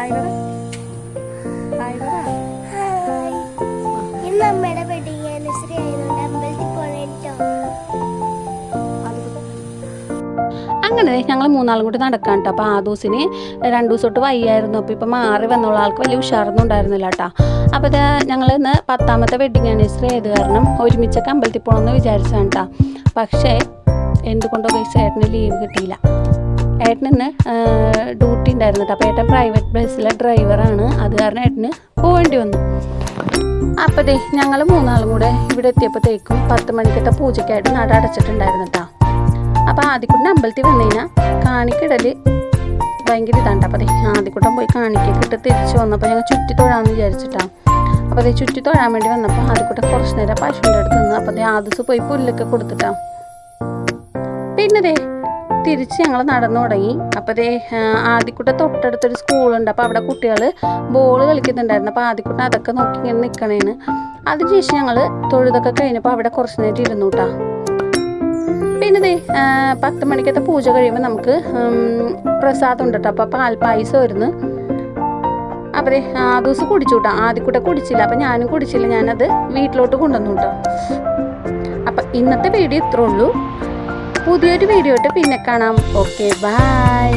Hi പറ hi പറ ഇന്ന് അമ്മയുടെ വെഡിങ് ആനിവേഴ്സറി ആയതുകൊണ്ട് അമ്പലത്തിൽ പോണേട്ടോ അങ്ങനെ ഞങ്ങൾ മൂന്നാളും കൂടി നടക്കാൻ കേട്ടോ അപ്പോൾ ആ ദിവസം രണ്ട് ദിവസം തൊട്ട് വയ്യായിരുന്നു അപ്പോൾ ഇപ്പം മാറി വന്നുള്ള ആൾക്ക് വലിയ ഉഷാറൊന്നും ഉണ്ടായിരുന്നില്ല കേട്ടോ അപ്പോൾ ഇത് ഞങ്ങൾ ഇന്ന് പത്താമത്തെ വെഡിങ് ആനിവേഴ്സറി ആയത് കാരണം ഒരുമിച്ചൊക്കെ അമ്പലത്തിൽ പോകണമെന്ന് വിചാരിച്ചതാണ് കേട്ടോ പക്ഷേ എന്തുകൊണ്ടോ പൈസ ചേട്ടന് ലീവ് കിട്ടിയില്ല ഇന്ന് ഡ്യൂട്ടി ഉണ്ടായിരുന്നു കേട്ടോ അപ്പോൾ ഏട്ടൻ പ്രൈവറ്റ് ബസ്സിലെ ഡ്രൈവറാണ് അത് കാരണം ഏട്ടന് പോകേണ്ടി വന്നു. അപ്പോൾ ദേ ഞങ്ങൾ മൂന്നാളും കൂടെ ഇവിടെ എത്തിയപ്പോഴത്തേക്കും പത്ത് മണിക്കത്തെ പൂജയ്ക്കായിട്ട് നട അടച്ചിട്ടുണ്ടായിരുന്നു കേട്ടോ അപ്പോൾ ആദ്യക്കുട്ടൻ അമ്പലത്തിൽ വന്നു കഴിഞ്ഞാൽ കാണിക്കിടൽ ഭയങ്കര ഇതാണ്ട്. അപ്പോൾ ആദ്യക്കൂട്ടം പോയി കാണിക്കിട്ട് തിരിച്ചു വന്നപ്പോൾ ഞങ്ങൾ ചുറ്റി തൊഴാമെന്ന് വിചാരിച്ചിട്ടാണ് അപ്പോൾ അതേ ചുറ്റി തൊഴാൻ വേണ്ടി വന്നപ്പോൾ ആദ്യക്കൂട്ടം കുറച്ച് നേരം പശുവിന്റെ അടുത്ത് നിന്ന് അപ്പോൾ അതേ ആദ്യസ് പോയി പുല്ലൊക്കെ കൊടുത്തിട്ടാ. പിന്നെ ദേ തിരിച്ച് ഞങ്ങൾ നടന്നു തുടങ്ങി. അപ്പോൾ ദേ ആദ്യക്കുട്ട തൊട്ടടുത്തൊരു സ്കൂളുണ്ട്. അപ്പോൾ അവിടെ കുട്ടികൾ ബോൾ കളിക്കുന്നുണ്ടായിരുന്നു. അപ്പോൾ ആദ്യക്കുട്ടൻ അതൊക്കെ നോക്കി ഇങ്ങനെ നിൽക്കണേന് അതിനുശേഷം ഞങ്ങൾ തൊഴുതൊക്കെ കഴിഞ്ഞപ്പോൾ അവിടെ കുറച്ച് നേരം ഇരുന്നു കേട്ടോ പിന്നെ ദേ പത്ത് മണിക്കത്തെ പൂജ കഴിയുമ്പോൾ നമുക്ക് പ്രസാദം ഉണ്ട് കേട്ടോ അപ്പോൾ പാൽപ്പായസം വരുന്നു അപ്പോൾ ആ ദിവസം കുടിച്ചു കേട്ടോ ആദ്യം കൂടെ കുടിച്ചില്ല. അപ്പം ഞാനും കുടിച്ചില്ല. ഞാനത് വീട്ടിലോട്ട് കൊണ്ടുവന്നു കേട്ടോ അപ്പം ഇന്നത്തെ വീഡിയോ ഇത്രേ ഉള്ളൂ. പുതിയൊരു വീഡിയോ ഇട്ട് പിന്നെ കാണാം. Okay bye